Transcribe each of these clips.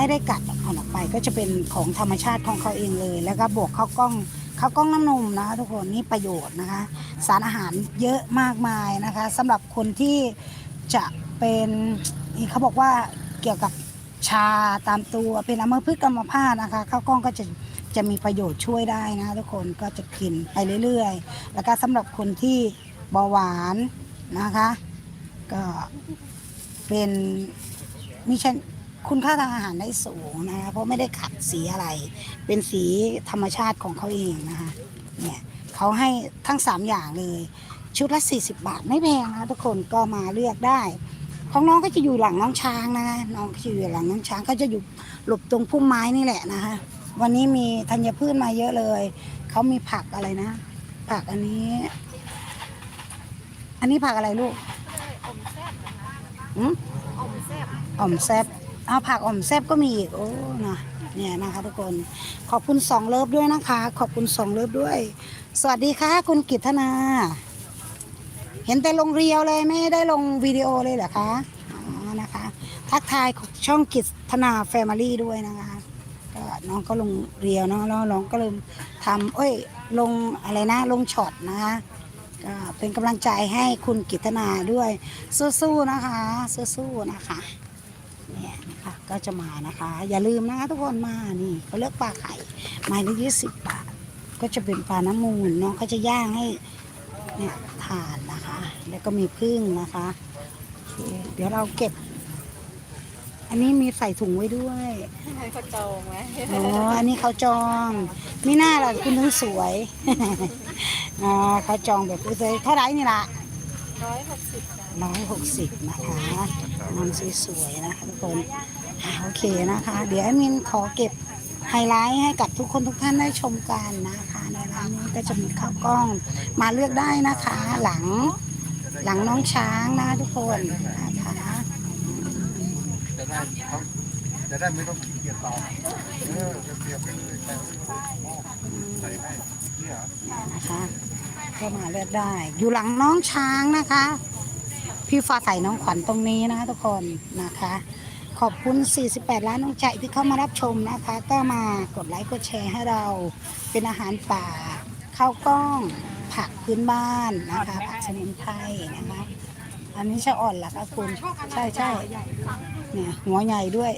ไม่ได้กัดเอาออกไปก็จะเป็นของธรรมชาติของเขาเองเลย แล้วก็บวกข้าวกล้องข้าวกล้องน้ำนมนะคะทุกคนนี่ประโยชน์นะคะ สารอาหารเยอะมากมายนะคะสำหรับคนที่จะเป็นเขาบอกว่าเกี่ยวกับชาตามตัวเป็นอัมพฤกษ์อัมพาตนะคะข้าวกล้องก็จะจะมีประโยชน์ช่วยได้นะทุกคนก็จะกินไปเรื่อยๆ แล้วก็สำหรับคนที่เบาหวานนะคะ ก็เป็นมีชน คุณค่าทางอาหารได้สูงนะคะเพราะไม่ได้ขัดสีอะไร เป็นสีธรรมชาติของเขาเองนะคะเนี่ยเขาให้ทั้ง 3 อย่างเลย ชุดละ 40 บาทไม่แพงนะทุกคนก็มาเลือกได้ ของน้องก็จะอยู่หลังน้องช้างนะคะน้องก็จะอยู่หลังน้องช้างก็จะอยู่หลบตรงพุ่มไม้นี่แหละนะคะวันนี้มีธัญพืชมาเยอะเลยเขามีผักอะไรนะ ผักอันนี้ อันนี้ผักอะไรลูกอมแซ่บนะคะหืมอมแซ่บอ่อมแซบ เอาผักอ่อมแซบก็มีอีกโอ้นะเนี่ยนะคะทุกคนขอบคุณสองเลิฟด้วยนะคะ ขอบคุณสองเลิฟด้วย สวัสดีค่ะ คุณกิตนา เห็นแต่ลงเรียวเลยไม่ได้ลงวิดีโอเลยเหรอคะอ๋อนะคะ ทักทายช่องกิตนาแฟมิลี่ด้วยนะคะก็น้องก็ลงเรียวเนาะแล้วน้องก็เลยทำเอ้ยลงอะไรนะลงช็อตนะคะก็เป็นกำลังใจให้คุณกิตนาด้วยสู้ๆนะคะสู้ๆนะคะ ก็จะมานะคะ อย่าลืมนะคะทุกคนมานี่เขาเลือกปลาไข่ไม้ละยี่สิบบาท ก็จะเป็นปลาน้ำมูลเนาะเขาจะย่างให้เนี่ยทานนะคะ แล้วก็มีพึ่งนะคะโอเคเดี๋ยวเราเก็บ อันนี้มีใส่ถุงไว้ด้วยให้เขาจองไว้อ๋ออันนี้เขาจองมีหน้าล่ะคุณถึงสวยอ๋อเขาจองแบบสวยๆเท่าไหร่นี่ล่ะร้อยหกสิบจ้ะร้อยหกสิบนะคะนำสวยๆนะคะทุกคนอ่า โอเคนะคะ เดี๋ยวแอดมินขอเก็บไฮไลท์ให้กับทุกคนทุกท่านได้ชมกันนะคะในร้านนี้ก็จะมีข้าวกล้องมาเลือกได้นะคะ หลังหลังน้องช้างนะทุกคนนะคะจะได้เขาจะได้ไม่ต้องขี้เกียจตอบเออจะเตรียมไปเลยใส่ใส่ให้เนี่ยนะคะก็มาเลือกได้ อยู่หลังน้องช้างนะคะ พี่ฟ้าใสน้องขวัญตรงนี้นะทุกคนนะคะ ขอบคุณ 48 ล้านน้องใจที่เข้ามารับชมนะคะ ก็มากดไลค์กดแชร์ให้เราเป็นอาหารป่าข้าวกล้องผักพื้นบ้านนะคะผักสมุนไพรนะคะอันนี้จะอ่อนเหรอคะคุณใช่ใช่เนี่ยหัวใหญ่ด้วย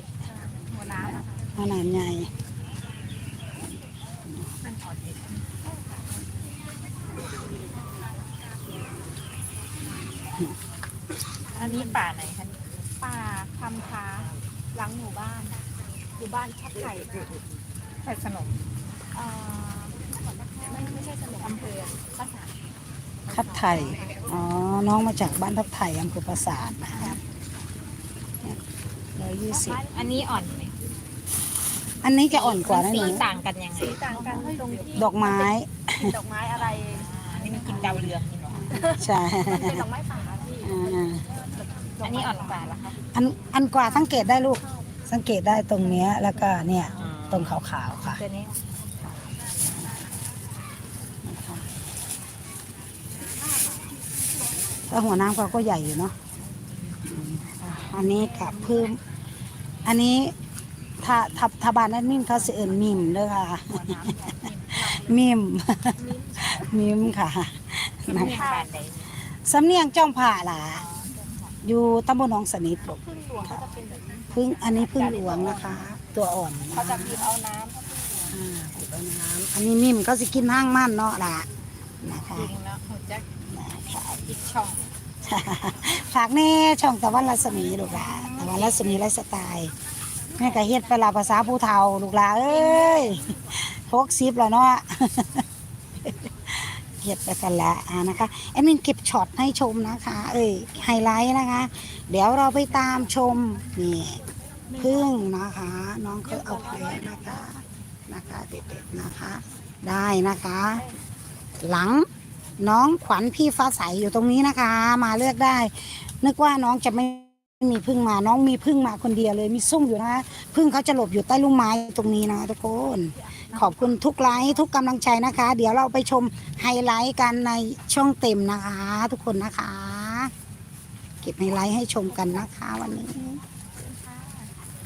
หัวน้ำขนาดใหญ่อันนี้ป่าไหนคะป่าคำค้าหลังหมู่บ้าน อยู่บ้านชัดไข่ไข่สนมเอ่อไม่ไม่ใช่สนมอำเภอภาษาททับไทย อ๋อ น้องมาจากบ้านทับไทยอำเภอปราสาทนะคะร้อยยี่สิบอันนี้อ่อนไหมอันนี้จะอ่อนกว่านะหสีนูต่างกันยังไงสีต่างกันตรงที่ดอกไม้ ดอกไม้อะไรอันนี้มันกินดาวเรืองนี่เนาะใช่มันเป็นดอกไม้ป่าที่อ่าอันนี้อ่อนกว่าเหรอคะอันอันกว่าสังเกตได้ลูก สังเกตได้ตรงเนี้ยแล้วก็เนี่ยตรงขาวๆค่ะ ตัวนี้ถ้าหัวน้ำเขาก็ใหญ่อยู่เนาะอืมอันนี้กับเพิ่ม อันนี้ถ้าถ้าถ้าบ้านนั้นมิมเขาสิเอินมิมเด้อค่ะ มิม มิมค่ะมันมีบานใดสำเนียงจ้อมผ่าหล่ะ อยู่ตำบลหนองสนิทลูก พึ่งหลวงก็จะเป็นแบบนี้ พึ่งอันนี้พึ่งหลวงนะคะ ตัวอ่อนเขาจะคะบีบเอาน้อ่าบีบเอาน้ำอันนี้มิมเขาสิกินห้างมั่นเนาะล่ะนะคะจริงแล้วเขาจะนะคะอีกช่องฝากแน่ช่องตะวันรัศมีลูกหลานตะวันรัศมีไลฟ์สไตล์แม่ก็เฮ็ดไปลาภาษาผู้เฒ่าลูกหลาเอ้ยพกซิปแล้วเนาะเฮ็ดไปกันและอ่านะคะแอดมินเก็บช็อตให้ชมนะคะ เอ้ยไฮไลท์นะคะ เดี๋ยวเราไปตามชมนี่ พึ่งนะคะ น้องเขาเอาไปนะคะนะคะเด็ดๆนะคะ ได้นะคะ หลังน้องขวัญพี่ฟ้าใสอยู่ตรงนี้นะคะ มาเลือกได้ นึกว่าน้องจะไม่มีพึ่งมาน้องมีพึ่งมาคนเดียวเลยมีซุ่มอยู่นะพึ่งเขาจะหลบอยู่ใต้ลุ่มไม้ตรงนี้นะทุกคน ขอบคุณทุกไลค์ทุกกำลังใจนะคะ เดี๋ยวเราไปชมไฮไลท์กันในช่องเต็มนะคะ ทุกคนนะคะ เก็บไฮไลท์ให้ชมกันนะคะวันนี้